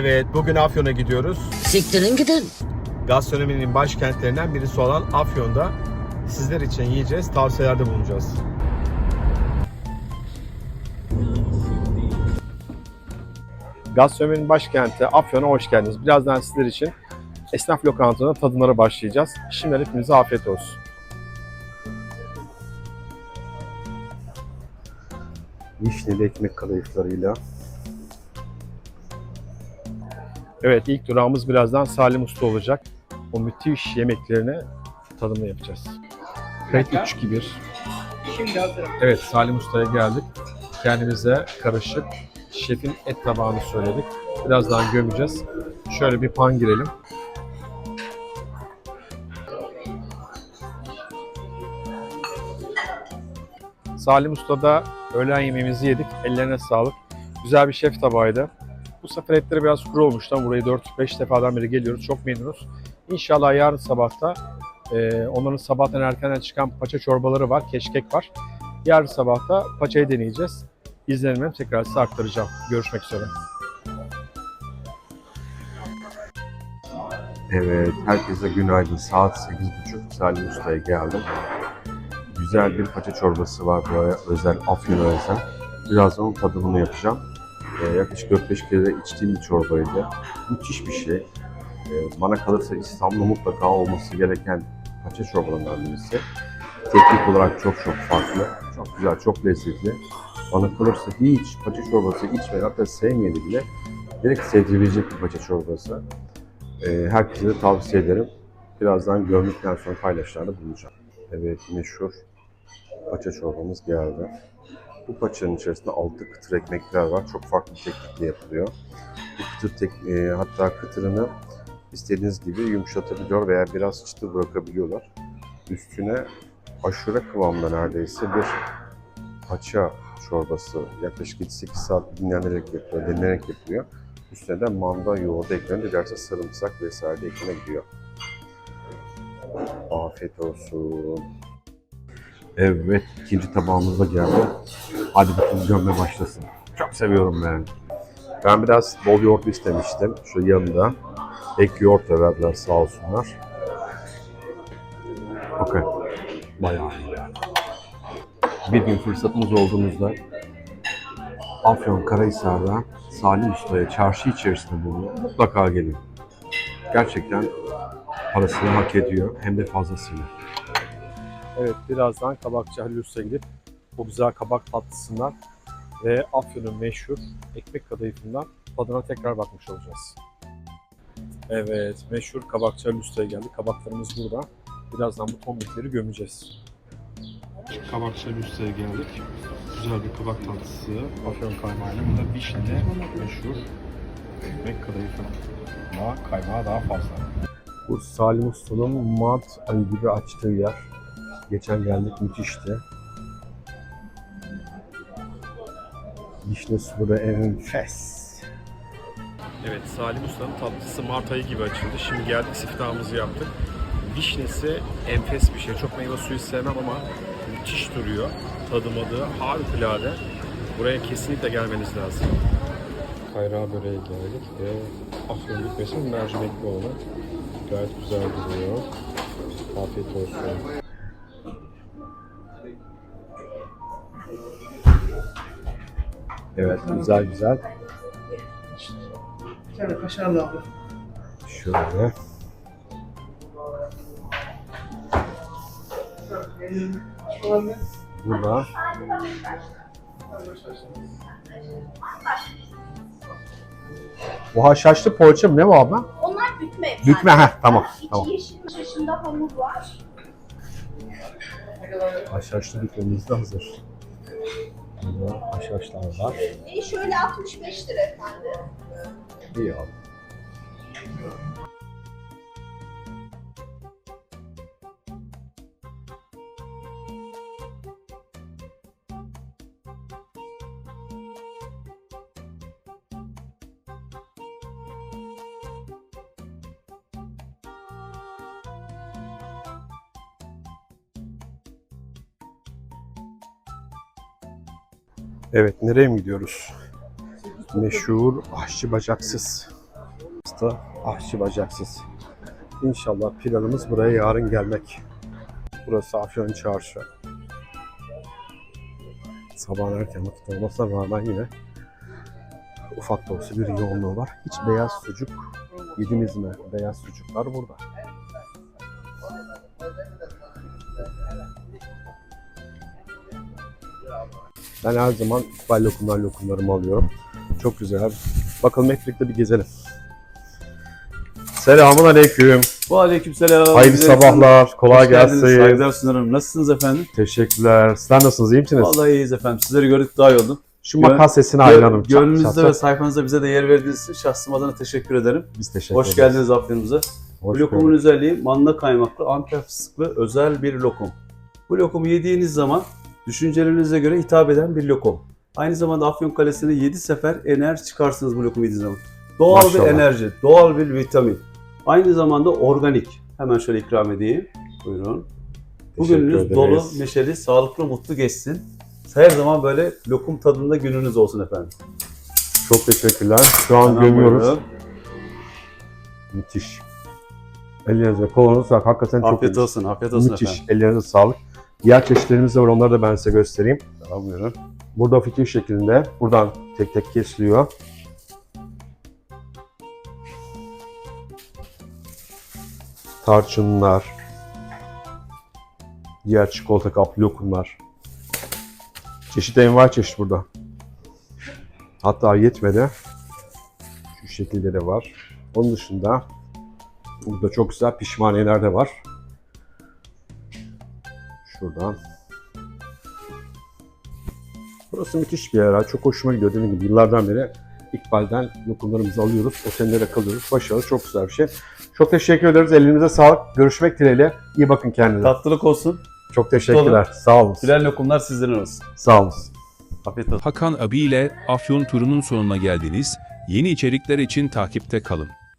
Evet, bugün Afyon'a gidiyoruz. Siktirin gidin. Gastronominin başkentlerinden birisi olan Afyon'da sizler için yiyeceğiz, tavsiyelerde bulunacağız. Gastronominin başkenti Afyon'a hoş geldiniz. Birazdan sizler için esnaf lokantalarına tadımlara başlayacağız. Şimdiden hepinize afiyet olsun. Vişneli ekmek kadayıflarıyla. Evet ilk durağımız birazdan Salim Usta olacak. O müthiş yemeklerini tadımını yapacağız. Red 3-2-1. Şimdi hazırım. Evet Salim Usta'ya geldik. Kendimize karışık şefin et tabağını söyledik. Birazdan gömeceğiz. Şöyle bir pan girelim. Salim Usta'da öğlen yemeğimizi yedik. Ellerine sağlık. Güzel bir şef tabağıydı. Bu sefer etleri biraz kuru olmuştu ama burayı 4-5 defadan beri geliyoruz. Çok memnunuz. İnşallah yarın sabahta e, onların sabahtan erkenden çıkan paça çorbaları var, keşkek var. Yarın sabah da paçayı deneyeceğiz. İzlenimlerimi tekrar size aktaracağım. Görüşmek üzere. Evet, herkese günaydın. Saat 8.30 Salim Usta'ya geldim. Güzel bir paça çorbası var buraya özel, Afyon'a özel. Birazdan onun tadımını yapacağım. Ee, yaklaşık 4-5 kere içtiğim bir çorbaydı. Müthiş bir şey. Ee, bana kalırsa İstanbul'da mutlaka olması gereken paça çorbalarından birisi. Teknik olarak çok çok farklı. Çok güzel, çok lezzetli. Bana kalırsa hiç paça çorbası içmeyen hatta sevmeyeni bile direkt sevdirebilecek bir paça çorbası. Ee, herkese de tavsiye ederim. Birazdan gömdükten sonra paylaşlarda bulunacağım. Evet meşhur paça çorbamız geldi. Bu paçanın içerisinde altı kıtır ekmekler var. Çok farklı teknikle yapılıyor. Bu kıtır tek, e, hatta kıtırını istediğiniz gibi yumuşatabiliyor veya biraz çıtır bırakabiliyorlar. Üstüne aşure kıvamda neredeyse bir paça çorbası yaklaşık 7-8 saat dinlenerek yapılıyor, denilerek yapılıyor. Üstüne de manda yoğurdu ekleniyor. Dilerse sarımsak vesaire de eklenebiliyor. Afiyet olsun. Evet, ikinci tabağımız da geldi. Hadi bakalım gömme başlasın. Çok seviyorum ben. Ben biraz bol yoğurt istemiştim. Şu yanında ek yoğurt da verdiler sağ olsunlar. Okey. Bayağı iyi yani. Bir gün fırsatımız olduğunuzda Afyon Karahisar'da Salim Usta'ya çarşı içerisinde bulunuyor. Mutlaka gelin. Gerçekten parasını hak ediyor hem de fazlasıyla. Evet birazdan kabakçı Halil Usta'ya gidip o güzel kabak tatlısından ve Afyon'un meşhur ekmek kadayıfından tadına tekrar bakmış olacağız. Evet meşhur kabakçı Usta'ya geldik. Kabaklarımız burada. Birazdan bu tombikleri gömeceğiz. Kabakçı Usta'ya geldik. Güzel bir kabak tatlısı. Afyon kaymağıyla. Bu da vişneli meşhur ekmek kadayıfı. Ama kaymağı daha fazla. Bu Salim Usta'nın Mart ayı gibi açtığı yer. Geçen geldik müthişti. Vişne sulu enfes. Evet Salim Usta'nın tatlısı Mart ayı gibi açıldı. Şimdi geldik siftahımızı yaptık. Vişnesi enfes bir şey. Çok meyve suyu sevmem ama müthiş duruyor. Tadımadığı harikulade. Buraya kesinlikle gelmeniz lazım. Kayrağı böreğe geldik ve afyon bitmesin mercimekli olan. Gayet güzel duruyor. Afiyet olsun. Evet güzel güzel. Tane kaşarlı abi. Şöyle. Burada bu haşhaşlı poğaça mı ne bu abla? Onlar bükme. Bükme ha tamam İçi tamam. yeşil dışında hamur var. Haşhaşlı bükmemiz de hazır. Burada haşhaşlar var. E şöyle 65 lira efendim. İyi abi. Evet, nereye mi gidiyoruz? Meşhur aşçı bacaksız. tarafta ahçı bacaksız. İnşallah planımız buraya yarın gelmek. Burası Afyon Çarşı. Sabahın erken vakit olmasına rağmen yine ufak da olsa bir yoğunluğu var. Hiç beyaz sucuk yediniz mi? Beyaz sucuklar burada. Ben her zaman İkbal lokumdan lokumlarımı alıyorum. Çok güzel. Bakalım hep birlikte bir gezelim. Selamun aleyküm. Aleykümselam. Hayırlı Güzel- sabahlar. Kolay Hoş geldiniz, gelsin. Saygılar sunarım. Nasılsınız efendim? Teşekkürler. Sizler nasılsınız? İyi misiniz? Vallahi iyiyiz efendim. Sizleri gördük daha iyi oldu. Şu Gö- makas sesine Gö- hayranım. Gönlünüzde Şahsen. ve sayfanızda bize de yer verdiğiniz için şahsım adına teşekkür ederim. Biz teşekkür Hoş ederiz. geldiniz Afyon'umuza. Hoş Bu lokumun bulduk. özelliği manda kaymaklı, Antep fıstıklı özel bir lokum. Bu lokumu yediğiniz zaman düşüncelerinize göre hitap eden bir lokum. Aynı zamanda Afyon Kalesi'ne 7 sefer enerji çıkarsınız bu lokumu yediğiniz zaman. Doğal Maşallah. bir enerji, doğal bir vitamin. Aynı zamanda organik. Hemen şöyle ikram edeyim. Buyurun. Bugününüz dolu, neşeli, sağlıklı, mutlu geçsin. Her zaman böyle lokum tadında gününüz olsun efendim. Çok teşekkürler. Şu an Hemen gömüyoruz. buyurun. Müthiş. Ellerinize kolunuza sağlık. Hakikaten çok Afiyet iyi. olsun, afiyet olsun Müthiş. efendim. Ellerinize sağlık. Diğer çeşitlerimiz de var. Onları da ben size göstereyim. Tamam buyurun. Burada fikir şeklinde. Buradan tek tek kesiliyor. Tarçınlar. Diğer çikolata kaplı lokumlar. Çeşit envai çeşit burada. Hatta yetmedi. Şu şekilde de var. Onun dışında burada çok güzel pişmaniyeler de var. Şuradan Burası müthiş bir yer. Çok hoşuma gidiyor. Dediğim gibi yıllardan beri İkbal'den lokumlarımızı alıyoruz. Otellere kalıyoruz. Başarılı. Çok güzel bir şey. Çok teşekkür ederiz. Elinize sağlık. Görüşmek dileğiyle. İyi bakın kendinize. Tatlılık olsun. Çok teşekkürler. Sağ olun. Güzel lokumlar sizlerin olsun. Sağ olun. Afiyet olsun. Hakan Abi ile Afyon turunun sonuna geldiniz. Yeni içerikler için takipte kalın.